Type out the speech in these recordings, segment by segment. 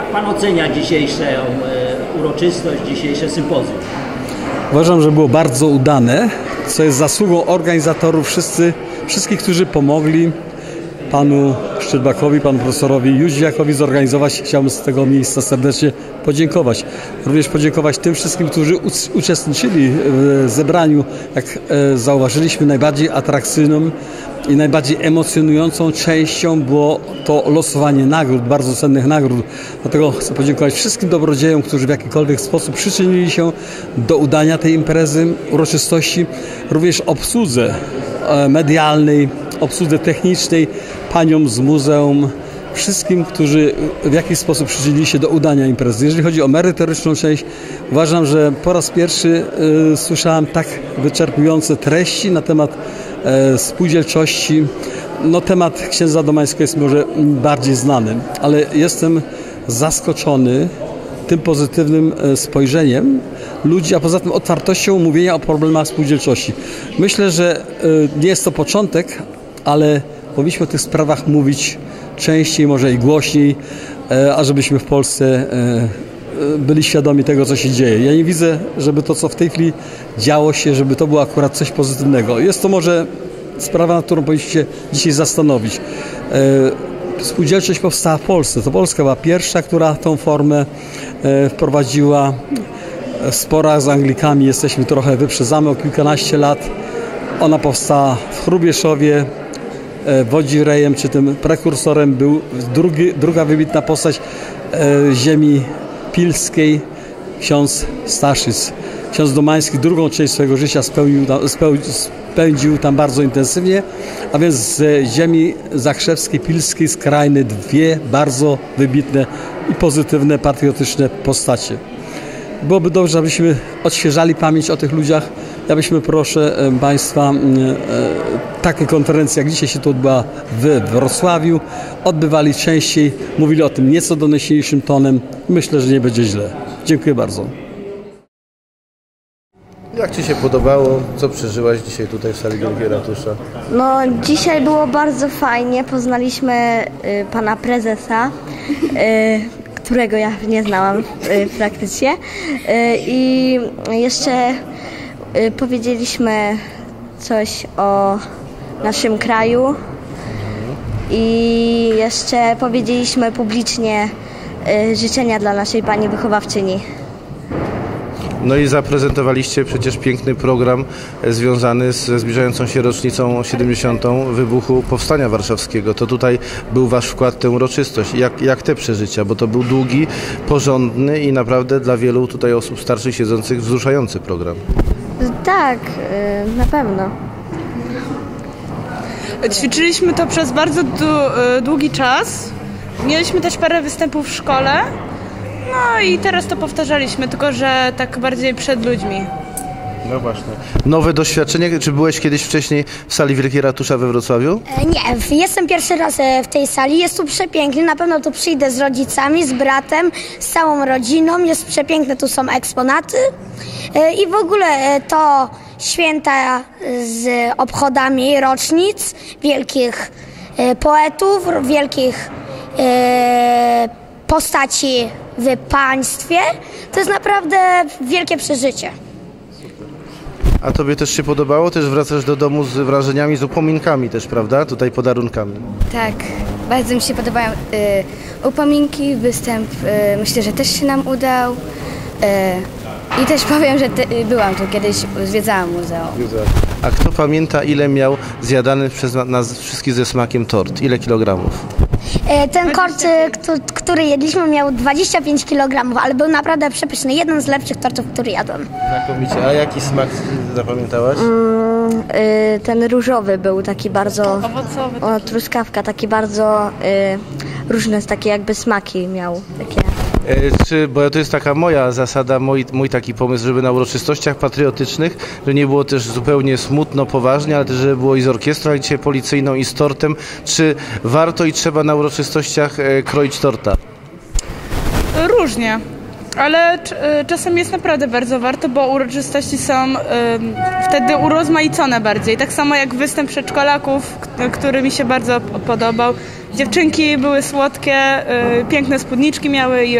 Jak Pan ocenia dzisiejszą e, uroczystość, dzisiejsze sympozjum? Uważam, że było bardzo udane, co jest zasługą organizatorów, wszyscy, wszystkich, którzy pomogli panu Szczerbakowi, panu profesorowi Jóźwiakowi zorganizować. Chciałbym z tego miejsca serdecznie podziękować. Również podziękować tym wszystkim, którzy uczestniczyli w zebraniu. Jak e, zauważyliśmy, najbardziej atrakcyjną i najbardziej emocjonującą częścią było to losowanie nagród, bardzo cennych nagród. Dlatego chcę podziękować wszystkim dobrodziejom, którzy w jakikolwiek sposób przyczynili się do udania tej imprezy, uroczystości, również obsłudze e, medialnej, obsłudze technicznej, paniom z muzeum, wszystkim, którzy w jakiś sposób przyczynili się do udania imprezy. Jeżeli chodzi o merytoryczną część, uważam, że po raz pierwszy y, słyszałem tak wyczerpujące treści na temat y, spółdzielczości. No, temat księdza Domańskiego jest może bardziej znany, ale jestem zaskoczony tym pozytywnym e, spojrzeniem ludzi, a poza tym otwartością mówienia o problemach spółdzielczości. Myślę, że nie jest to początek, ale powinniśmy o tych sprawach mówić częściej, może i głośniej, e, ażebyśmy w Polsce e, e, byli świadomi tego, co się dzieje. Ja nie widzę, żeby to, co w tej chwili działo się, żeby to było akurat coś pozytywnego. Jest to może sprawa, nad którą powinniście dzisiaj zastanowić. Spółdzielczość powstała w Polsce. To Polska była pierwsza, która tą formę wprowadziła. W sporach z Anglikami jesteśmy trochę wyprzedzamy o kilkanaście lat. Ona powstała w Chrubieszowie, E, wodzirejem, czy tym prekursorem był drugi, druga wybitna postać e, ziemi pilskiej, ksiądz Staszyc. Ksiądz Domański drugą część swojego życia spełnił, spędził tam bardzo intensywnie, a więc z ziemi zakrzewskiej, pilskiej, skrajny dwie bardzo wybitne i pozytywne, patriotyczne postacie. Byłoby dobrze, abyśmy odświeżali pamięć o tych ludziach, abyśmy proszę e, Państwa takie konferencje, jak dzisiaj się tu odbyła w Wrocławiu, odbywali częściej, mówili o tym nieco donośniejszym tonem. Myślę, że nie będzie źle. Dziękuję bardzo. Jak Ci się podobało? Co przeżyłaś dzisiaj tutaj w sali Wielkiej Ratusza? No, dzisiaj było bardzo fajnie. Poznaliśmy y, pana prezesa, y, którego ja nie znałam y, praktycznie. Y, I jeszcze powiedzieliśmy coś o naszym kraju. I jeszcze powiedzieliśmy publicznie y, życzenia dla naszej pani wychowawczyni. No i zaprezentowaliście przecież piękny program e, związany ze zbliżającą się rocznicą 70. wybuchu Powstania Warszawskiego. To tutaj był Wasz wkład w tę uroczystość. Jak, jak te przeżycia? Bo to był długi, porządny i naprawdę dla wielu tutaj osób starszych siedzących wzruszający program. Tak, y, na pewno. Ćwiczyliśmy to przez bardzo e, długi czas. Mieliśmy też parę występów w szkole. No i teraz to powtarzaliśmy, tylko że tak bardziej przed ludźmi. No właśnie. Nowe doświadczenie. Czy byłeś kiedyś wcześniej w sali Wielkiej Ratusza we Wrocławiu? E, nie, jestem pierwszy raz e, w tej sali. Jest tu przepięknie. Na pewno tu przyjdę z rodzicami, z bratem, z całą rodziną. Jest przepiękne, tu są eksponaty. I w ogóle to święta z obchodami rocznic wielkich e, poetów, wielkich e, postaci w państwie. To jest naprawdę wielkie przeżycie. A tobie też się podobało? Też wracasz do domu z wrażeniami, z upominkami też, prawda? Tutaj podarunkami. Tak, bardzo mi się podobają y, upominki, występ y, myślę, że też się nam udał. Y, i też powiem, że ty, byłam tu kiedyś, zwiedzałam muzeum. A kto pamięta, ile miał zjadany przez nas wszystkich ze smakiem tort? Ile kilogramów? E, ten kort, który jedliśmy, miał 25 kg, ale był naprawdę przepyszny. Jeden z lepszych tortów, który jadłem. Znakomicie. A jaki smak zapamiętałaś? Mm, y, ten różowy był taki bardzo... Owocowy. O, truskawka, taki bardzo y, różne takie jakby smaki miał. Takie. E, czy, bo to jest taka moja zasada, mój, mój taki pomysł, żeby na uroczystościach patriotycznych, że nie było też zupełnie smutno, poważnie, ale też żeby było i z orkiestrą dzisiaj policyjną i z tortem. Czy warto i trzeba na uroczystościach e, kroić torta? Różnie. Ale y, czasem jest naprawdę bardzo warto, bo uroczystości są wtedy urozmaicone bardziej. Tak samo jak występ przedszkolaków, który mi się bardzo podobał. Dziewczynki były słodkie, y, piękne spódniczki miały i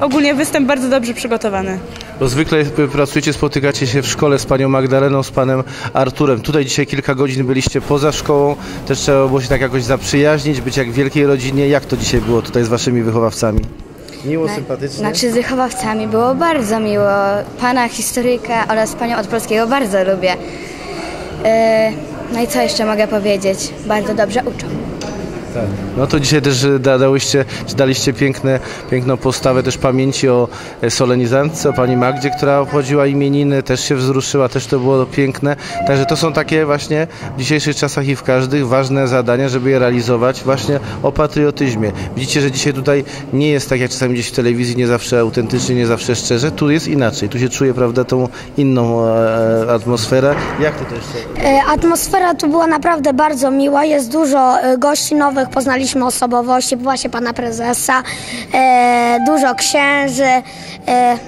ogólnie występ bardzo dobrze przygotowany. Bo zwykle pracujecie, spotykacie się w szkole z panią Magdaleną, z panem Arturem. Tutaj dzisiaj kilka godzin byliście poza szkołą, też trzeba było się tak jakoś zaprzyjaźnić, być jak w wielkiej rodzinie. Jak to dzisiaj było tutaj z waszymi wychowawcami? Miło, sympatycznie? Znaczy z wychowawcami było bardzo miło. Pana historyka oraz panią od polskiego bardzo lubię. E, no i co jeszcze mogę powiedzieć? Bardzo dobrze uczą. Tak. No to dzisiaj też da, dałyście, czy daliście piękne, piękną postawę też pamięci o e, solenizantce, o pani Magdzie, która obchodziła imieniny, też się wzruszyła, też to było piękne. Także to są takie właśnie w dzisiejszych czasach i w każdych ważne zadania, żeby je realizować właśnie o patriotyzmie. Widzicie, że dzisiaj tutaj nie jest tak jak czasami gdzieś w telewizji, nie zawsze autentycznie, nie zawsze szczerze. Tu jest inaczej, tu się czuje, prawda, tą inną e, e, atmosferę. Jak to też? E, Atmosfera tu była naprawdę bardzo miła. Jest dużo gości nowych. Poznaliśmy osobowości, właśnie pana prezesa, e, dużo księży. E,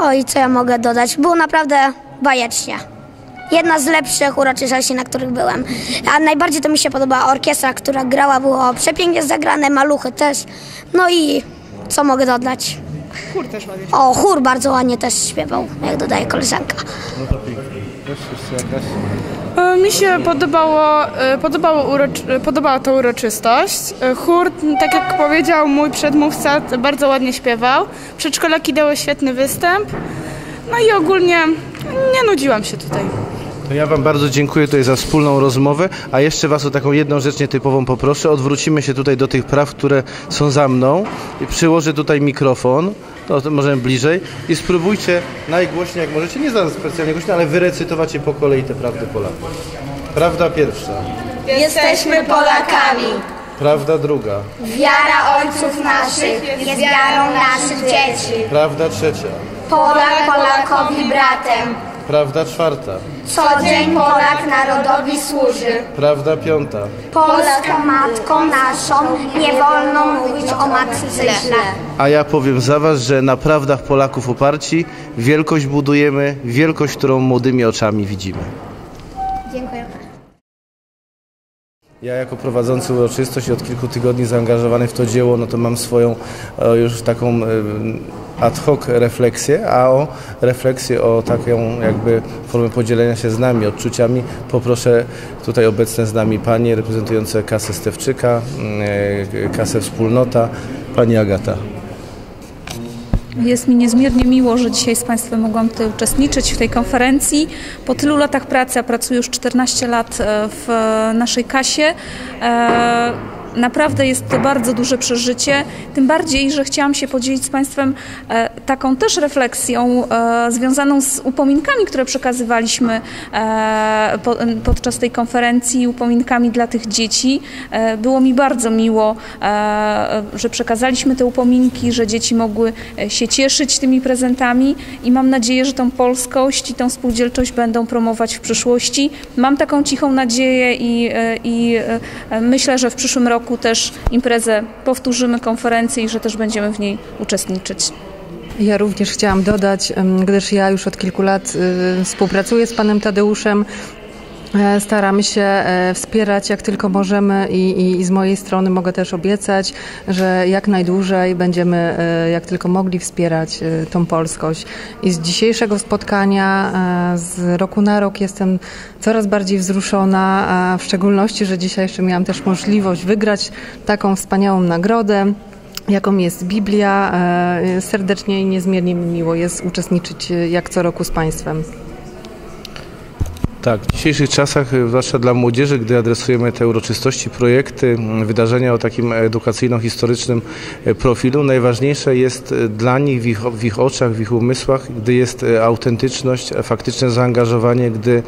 o i co ja mogę dodać? Było naprawdę bajecznie. Jedna z lepszych uroczystości, na których byłem. A najbardziej to mi się podobała orkiestra, która grała, było przepięknie zagrane, maluchy też. No i co mogę dodać? Chór też ładnie. O, chór bardzo ładnie też śpiewał, jak dodaje koleżanka. E, Mi się podobało, e, podobało uroczy, e, podobała to uroczystość. E, Chór, tak jak powiedział mój przedmówca, bardzo ładnie śpiewał. Przedszkolaki dały świetny występ. No i ogólnie nie nudziłam się tutaj. To ja Wam bardzo dziękuję tutaj za wspólną rozmowę, a jeszcze Was o taką jedną rzecz nietypową poproszę. Odwrócimy się tutaj do tych praw, które są za mną i przyłożę tutaj mikrofon, to, możemy bliżej i spróbujcie najgłośniej jak możecie, nie za specjalnie głośno, ale wyrecytować je po kolei te prawdy Polaków. Prawda pierwsza, Jesteśmy Polakami. prawda druga, Wiara ojców naszych jest wiarą naszych dzieci. prawda trzecia, Polak Polakowi bratem. Prawda czwarta, Co dzień Polak narodowi służy. prawda piąta, Polską matką naszą nie wolno mówić o matce źle. A ja powiem za Was, że na prawdach Polaków oparci wielkość budujemy, wielkość, którą młodymi oczami widzimy. Dziękuję. Ja jako prowadzący uroczystość i od kilku tygodni zaangażowany w to dzieło, no to mam swoją e, już taką e, ad hoc refleksję, a o refleksję o taką jakby formę podzielenia się z nami, odczuciami poproszę tutaj obecne z nami panie reprezentujące kasę Stewczyka, e, kasę Wspólnota, pani Agata. Jest mi niezmiernie miło, że dzisiaj z Państwem mogłam tutaj uczestniczyć w tej konferencji. Po tylu latach pracy, a pracuję już 14 lat e, w naszej kasie, e, Naprawdę jest to bardzo duże przeżycie, tym bardziej, że chciałam się podzielić z Państwem e, taką też refleksją e, związaną z upominkami, które przekazywaliśmy e, po, podczas tej konferencji, upominkami dla tych dzieci. E, było mi bardzo miło, e, że przekazaliśmy te upominki, że dzieci mogły e, się cieszyć tymi prezentami i mam nadzieję, że tą polskość i tą spółdzielczość będą promować w przyszłości. Mam taką cichą nadzieję i, e, i myślę, że w przyszłym roku też imprezę powtórzymy, konferencję i że też będziemy w niej uczestniczyć. Ja również chciałam dodać, gdyż ja już od kilku lat y, współpracuję z panem Tadeuszem. E, Staramy się e, wspierać jak tylko możemy i, i, i z mojej strony mogę też obiecać, że jak najdłużej będziemy e, jak tylko mogli wspierać tą polskość. I z dzisiejszego spotkania, z roku na rok jestem coraz bardziej wzruszona, w szczególności, że dzisiaj jeszcze miałam też możliwość wygrać taką wspaniałą nagrodę jaką jest Biblia. E, Serdecznie i niezmiernie mi miło jest uczestniczyć e, jak co roku z Państwem. Tak, w dzisiejszych czasach, y, zwłaszcza dla młodzieży, gdy adresujemy te uroczystości, projekty, wydarzenia o takim edukacyjno-historycznym e, profilu, najważniejsze jest e, dla nich w ich, w ich oczach, w ich umysłach, gdy jest e, autentyczność, e, faktyczne zaangażowanie, gdy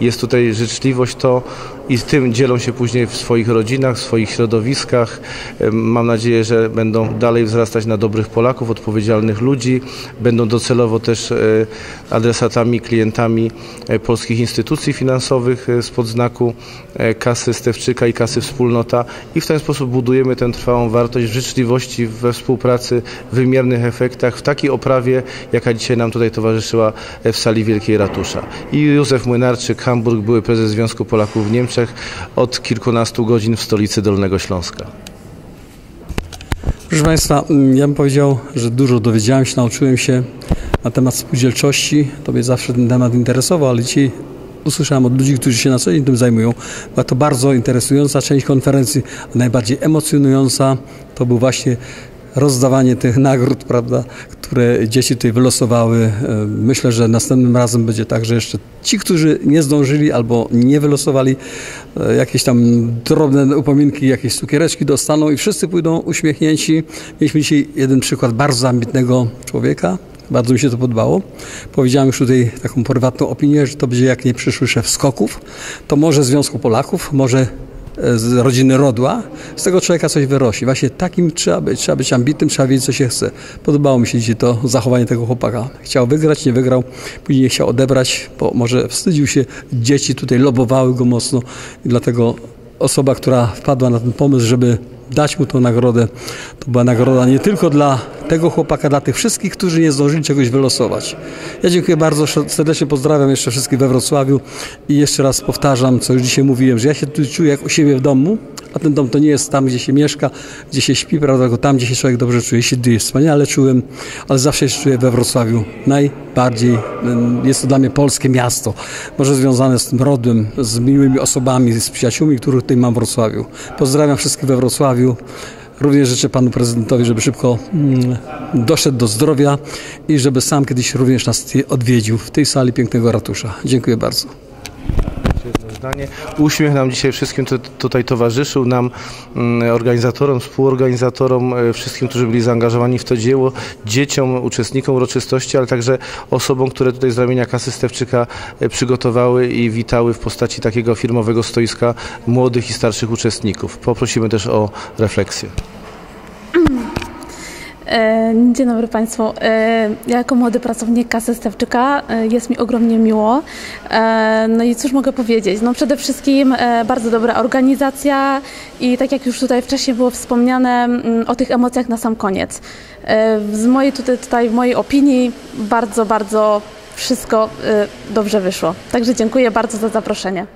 jest tutaj życzliwość, to i tym dzielą się później w swoich rodzinach, w swoich środowiskach. Mam nadzieję, że będą dalej wzrastać na dobrych Polaków, odpowiedzialnych ludzi, będą docelowo też adresatami, klientami polskich instytucji finansowych spod znaku kasy Stewczyka i kasy Wspólnota i w ten sposób budujemy tę trwałą wartość w życzliwości, we współpracy, w wymiernych efektach, w takiej oprawie, jaka dzisiaj nam tutaj towarzyszyła w sali Wielkiej Ratusza. I Józef Młynarczyk, Hamburg, były prezes Związku Polaków w Niemczech od kilkunastu godzin w stolicy Dolnego Śląska. Proszę Państwa, ja bym powiedział, że dużo dowiedziałem się, nauczyłem się na temat spółdzielczości. To mnie zawsze ten temat interesował, ale dzisiaj usłyszałem od ludzi, którzy się na co dzień tym zajmują. Była to bardzo interesująca część konferencji, a najbardziej emocjonująca to był właśnie rozdawanie tych nagród, prawda, które dzieci tutaj wylosowały. E, myślę, że następnym razem będzie tak, że jeszcze ci, którzy nie zdążyli albo nie wylosowali, e, jakieś tam drobne upominki, jakieś cukiereczki dostaną i wszyscy pójdą uśmiechnięci. Mieliśmy dzisiaj jeden przykład bardzo ambitnego człowieka, bardzo mi się to podobało. Powiedziałem już tutaj taką prywatną opinię, że to będzie jak nie przyszły szef skoków, to może Związku Polaków, może z rodziny Rodła, z tego człowieka coś wyrośnie. Właśnie takim trzeba być, trzeba być ambitnym, trzeba wiedzieć, co się chce. Podobało mi się dzisiaj to zachowanie tego chłopaka. Chciał wygrać, nie wygrał, później nie chciał odebrać, bo może wstydził się, dzieci tutaj lobowały go mocno i dlatego osoba, która wpadła na ten pomysł, żeby dać mu tą nagrodę. To była nagroda nie tylko dla tego chłopaka, dla tych wszystkich, którzy nie zdążyli czegoś wylosować. Ja dziękuję bardzo, serdecznie pozdrawiam jeszcze wszystkich we Wrocławiu i jeszcze raz powtarzam, co już dzisiaj mówiłem, że ja się tu czuję jak u siebie w domu, a ten dom to nie jest tam, gdzie się mieszka, gdzie się śpi, prawda, tylko tam, gdzie się człowiek dobrze czuje. Się tu wspaniale czułem, ale zawsze się czuję we Wrocławiu. Najbardziej jest to dla mnie polskie miasto. Może związane z tym rodem, z miłymi osobami, z przyjaciółmi, których tutaj mam w Wrocławiu. Pozdrawiam wszystkich we Wrocławiu. Również życzę panu prezydentowi, żeby szybko mm, doszedł do zdrowia i żeby sam kiedyś również nas odwiedził w tej sali pięknego ratusza. Dziękuję bardzo zdanie. Uśmiech nam dzisiaj wszystkim tutaj towarzyszył, nam mm, organizatorom, współorganizatorom, e, wszystkim, którzy byli zaangażowani w to dzieło, dzieciom, uczestnikom uroczystości, ale także osobom, które tutaj z ramienia Kasy Stewczyka e, przygotowały i witały w postaci takiego firmowego stoiska młodych i starszych uczestników. Poprosimy też o refleksję. E, dzień dobry Państwu. E, ja jako młody pracownik kasy Stewczyka e, jest mi ogromnie miło. No i cóż mogę powiedzieć? No przede wszystkim bardzo dobra organizacja i tak jak już tutaj wcześniej było wspomniane o tych emocjach na sam koniec. Z mojej tutaj, tutaj w mojej opinii bardzo, bardzo wszystko dobrze wyszło. Także dziękuję bardzo za zaproszenie.